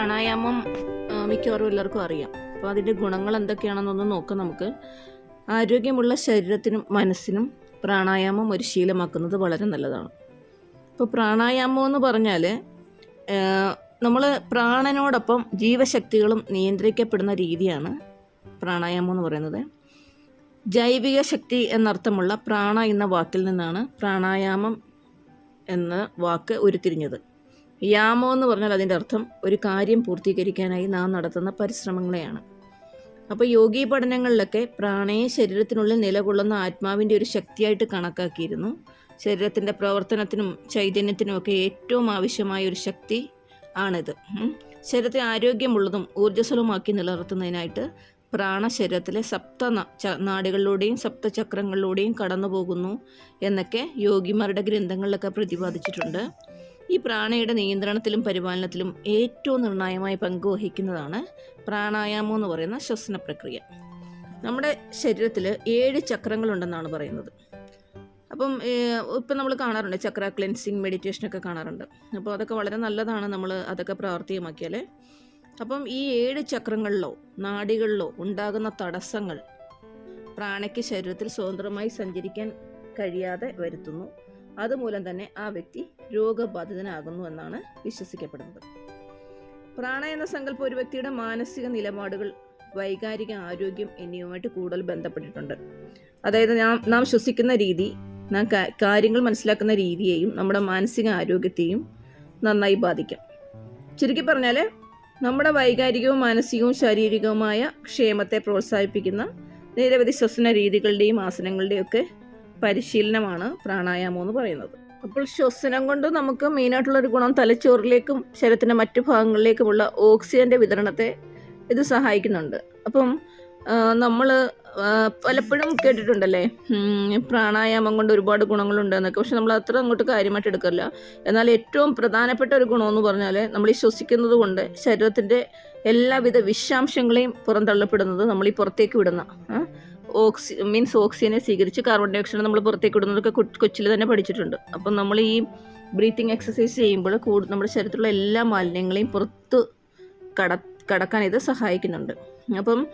പ്രാണായാമം മിക്കവാറും എല്ലാവർക്കും അറിയാം. അപ്പോൾ അതിന്റെ ഗുണങ്ങൾ എന്തൊക്കെയാണെന്നൊന്ന് നോക്കാം നമുക്ക്. ആരോഗ്യമുള്ള ശരീരത്തിനും മനസ്സിനും പ്രാണായാമം ഒരു ശീലമാക്കുന്നത് വളരെ നല്ലതാണ്. ഇപ്പോൾ പ്രാണായാമം എന്ന് പറഞ്ഞാൽ നമ്മൾ പ്രാണനോടൊപ്പം ജീവശക്തികളും നിയന്ത്രിക്കപ്പെടുന്ന രീതിയാണ് പ്രാണായാമം എന്ന് പറയുന്നത്. ജൈവിക ശക്തി എന്നർത്ഥമുള്ള പ്രാണ എന്ന വാക്കിൽ നിന്നാണ് പ്രാണായാമം എന്ന വാക്ക് ഉരുത്തിരിഞ്ഞത്. യാമോ എന്ന് പറഞ്ഞാൽ അതിന്റെ അർത്ഥം ഒരു കാര്യം പൂർത്തീകരിക്കാനായി നാം നടത്തുന്ന പരിശ്രമങ്ങളെയാണ്. അപ്പോൾ യോഗി പഠനങ്ങളിലൊക്കെ പ്രാണയെ ശരീരത്തിനുള്ളിൽ നിലകൊള്ളുന്ന ആത്മാവിന്റെ ഒരു ശക്തിയായിട്ട് കണക്കാക്കിയിരുന്നു. ശരീരത്തിന്റെ പ്രവർത്തനത്തിനും ചൈതന്യത്തിനും ഒക്കെ ഏറ്റവും ആവശ്യമായ ഒരു ശക്തി ആണിത്. ശരീരത്തെ ആരോഗ്യമുള്ളതും ഊർജസ്വലമാക്കി നിലനിർത്തുന്നതിനായിട്ട് പ്രാണ ശരീരത്തിലെ സപ്ത നാടുകളിലൂടെയും സപ്തചക്രങ്ങളിലൂടെയും കടന്നു പോകുന്നു എന്നൊക്കെ യോഗിമാരുടെ ഗ്രന്ഥങ്ങളിലൊക്കെ പ്രതിപാദിച്ചിട്ടുണ്ട്. ഈ പ്രാണയുടെ നിയന്ത്രണത്തിലും പരിപാലനത്തിലും ഏറ്റവും നിർണായകമായി പങ്കുവഹിക്കുന്നതാണ് പ്രാണായാമം എന്ന് പറയുന്ന ശ്വസന പ്രക്രിയ. നമ്മുടെ ശരീരത്തിൽ ഏഴ് ചക്രങ്ങളുണ്ടെന്നാണ് പറയുന്നത്. അപ്പം ഇപ്പം നമ്മൾ കാണാറുണ്ട് ചക്ര ക്ലെൻസിങ് മെഡിറ്റേഷനൊക്കെ കാണാറുണ്ട്. അപ്പോൾ അതൊക്കെ വളരെ നല്ലതാണ് നമ്മൾ അതൊക്കെ പ്രാവർത്തികമാക്കിയാൽ. അപ്പം ഈ ഏഴ് ചക്രങ്ങളിലോ നാടികളിലോ ഉണ്ടാകുന്ന തടസ്സങ്ങൾ പ്രാണയ്ക്ക് ശരീരത്തിൽ സ്വതന്ത്രമായി സഞ്ചരിക്കാൻ കഴിയാതെ വരുത്തുന്നു. അതുമൂലം തന്നെ ആ വ്യക്തി രോഗബാധിതനാകുന്നു എന്നാണ് വിശ്വസിക്കപ്പെടുന്നത്. പ്രാണ എന്ന സങ്കല്പം ഒരു വ്യക്തിയുടെ മാനസിക നിലപാടുകൾ വൈകാരിക ആരോഗ്യം എന്നിവയുമായിട്ട് കൂടുതൽ ബന്ധപ്പെട്ടിട്ടുണ്ട്. അതായത് നാം നാം ശ്വസിക്കുന്ന രീതി നാം കാര്യങ്ങൾ മനസ്സിലാക്കുന്ന രീതിയെയും നമ്മുടെ മാനസിക ആരോഗ്യത്തെയും നന്നായി ബാധിക്കാം. ചുരുക്കി പറഞ്ഞാൽ നമ്മുടെ വൈകാരികവും മാനസികവും ശാരീരികവുമായ ക്ഷേമത്തെ പ്രോത്സാഹിപ്പിക്കുന്ന നിരവധി ശ്വസന രീതികളുടെയും ആസനങ്ങളുടെയും ഒക്കെ പരിശീലനമാണ് പ്രാണായാമം എന്ന് പറയുന്നത്. അപ്പോൾ ശ്വസനം കൊണ്ട് നമുക്ക് മെയിനായിട്ടുള്ളൊരു ഗുണം തലച്ചോറിലേക്കും ശരീരത്തിന്റെ മറ്റു ഭാഗങ്ങളിലേക്കുമുള്ള ഓക്സിജന്റെ വിതരണത്തെ ഇത് സഹായിക്കുന്നുണ്ട്. അപ്പം നമ്മൾ പലപ്പോഴും കേട്ടിട്ടുണ്ടല്ലേ? പ്രാണായാമം കൊണ്ട് ഒരുപാട് ഗുണങ്ങളുണ്ട് എന്നൊക്കെ. പക്ഷെ നമ്മൾ അത്ര അങ്ങോട്ട് കാര്യമായിട്ട് എടുക്കില്ല എന്നാൽ ഏറ്റവും പ്രധാനപ്പെട്ട ഒരു ഗുണമെന്ന് പറഞ്ഞാൽ നമ്മൾ ഈ ശ്വസിക്കുന്നത് കൊണ്ട് ശരീരത്തിന്റെ എല്ലാവിധ വിഷാംശങ്ങളെയും പുറന്തള്ളപ്പെടുന്നത് നമ്മൾ ഈ പുറത്തേക്ക് വിടുന്ന ഓക്സി മീൻസ് ഓക്സിജനെ സ്വീകരിച്ച് കാർബൺ ഡൈ ഓക്സൈഡ് നമ്മൾ പുറത്തേക്ക് ഇടുന്നതൊക്കെ കൊച്ചിൽ തന്നെ പഠിച്ചിട്ടുണ്ട്. അപ്പം നമ്മൾ ഈ ബ്രീത്തിങ് എക്സസൈസ് ചെയ്യുമ്പോൾ കൂടു നമ്മുടെ ശരീരത്തിലുള്ള എല്ലാ മാലിന്യങ്ങളെയും പുറത്ത് കട കടക്കാൻ ഇത് സഹായിക്കുന്നുണ്ട്. അപ്പം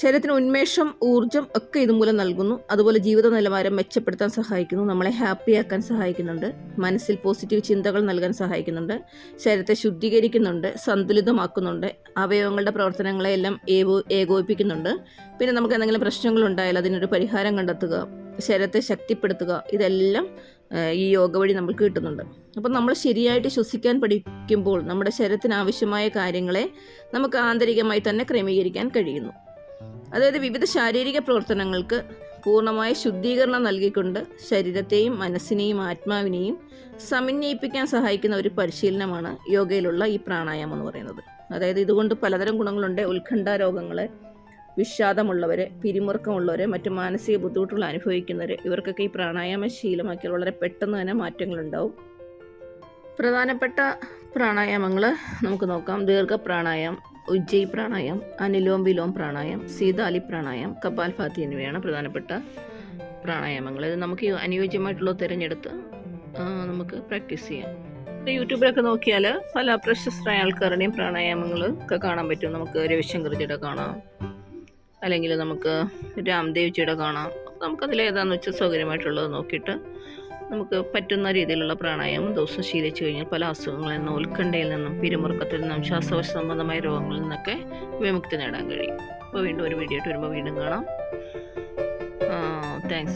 ശരീരത്തിന് ഉന്മേഷം ഊർജം ഒക്കെ ഇതുമൂലം നൽകുന്നു. അതുപോലെ ജീവിത നിലവാരം മെച്ചപ്പെടുത്താൻ സഹായിക്കുന്നു. നമ്മളെ ഹാപ്പിയാക്കാൻ സഹായിക്കുന്നുണ്ട്. മനസ്സിൽ പോസിറ്റീവ് ചിന്തകൾ നൽകാൻ സഹായിക്കുന്നുണ്ട്. ശരീരത്തെ ശുദ്ധീകരിക്കുന്നുണ്ട്. സന്തുലിതമാക്കുന്നുണ്ട്. അവയവങ്ങളുടെ പ്രവർത്തനങ്ങളെ എല്ലാം ഏകോ ഏകോപിപ്പിക്കുന്നുണ്ട്. പിന്നെ നമുക്ക് എന്തെങ്കിലും പ്രശ്നങ്ങൾ ഉണ്ടായാൽ അതിനൊരു പരിഹാരം കണ്ടെത്തുക ശരീരത്തെ ശക്തിപ്പെടുത്തുക ഇതെല്ലാം ഈ യോഗ വഴി നമുക്ക് കിട്ടുന്നുണ്ട്. അപ്പം നമ്മൾ ശരിയായിട്ട് ശ്വസിക്കാൻ പഠിക്കുമ്പോൾ നമ്മുടെ ശരീരത്തിന് ആവശ്യമായ കാര്യങ്ങളെ നമുക്ക് ആന്തരികമായി തന്നെ ക്രമീകരിക്കാൻ കഴിയുന്നു. അതായത് വിവിധ ശാരീരിക പ്രവർത്തനങ്ങൾക്ക് പൂർണമായ ശുദ്ധീകരണം നൽകിക്കൊണ്ട് ശരീരത്തെയും മനസ്സിനെയും ആത്മാവിനെയും സമന്വയിപ്പിക്കാൻ സഹായിക്കുന്ന ഒരു പരിശീലനമാണ് യോഗയിലുള്ള ഈ പ്രാണായാമം എന്ന് പറയുന്നത്. അതായത് ഇതുകൊണ്ട് പലതരം ഗുണങ്ങളുണ്ട്. ഉത്കണ്ഠ രോഗങ്ങളെ വിഷാദമുള്ളവരെ പിരിമുറുക്കമുള്ളവരെ മറ്റു മാനസിക ബുദ്ധിമുട്ടുകൾ അനുഭവിക്കുന്നവരെ ഇവർക്കൊക്കെ ഈ പ്രാണായാമ ശീലമാക്കിയാൽ വളരെ പെട്ടെന്ന് തന്നെ മാറ്റങ്ങളുണ്ടാവും. പ്രധാനപ്പെട്ട പ്രാണായാമങ്ങൾ നമുക്ക് നോക്കാം. ദീർഘ പ്രാണായാമം ഉജ്ജയി പ്രാണായം അനിലോം വിലോം പ്രാണായം സീതാലി പ്രാണായം കപാൽഭാതി എന്നിവയാണ് പ്രധാനപ്പെട്ട പ്രാണായാമങ്ങൾ. ഇത് നമുക്ക് അനുയോജ്യമായിട്ടുള്ള തിരഞ്ഞെടുത്ത് നമുക്ക് പ്രാക്ടീസ് ചെയ്യാം. യൂട്യൂബിലൊക്കെ നോക്കിയാൽ പല പ്രശസ്തരായ ആൾക്കാരുടെയും പ്രാണായാമങ്ങൾ ഒക്കെ കാണാൻ പറ്റും. നമുക്ക് രവിശങ്കർജിയുടെ കാണാം. അല്ലെങ്കിൽ നമുക്ക് രാംദേവ്ജിയുടെ കാണാം. നമുക്കതിൽ ഏതാണെന്ന് വെച്ചാൽ സൗകര്യമായിട്ടുള്ളത് നോക്കിയിട്ട് നമുക്ക് പറ്റുന്ന രീതിയിലുള്ള പ്രാണായാമം ദിവസം ശീലിച്ചു കഴിഞ്ഞാൽ പല അസുഖങ്ങളിൽ നിന്നും ഉത്കണ്ഠയിൽ നിന്നും പിരിമുറുക്കത്തിൽ നിന്നും ശ്വാസകോശ സംബന്ധമായ രോഗങ്ങളിൽ നിന്നൊക്കെ വിമുക്തി നേടാൻ കഴിയും. അപ്പോൾ വീണ്ടും ഒരു വീഡിയോ ആയിട്ട് വരുമ്പോൾ വീണ്ടും കാണാം. താങ്ക്സ്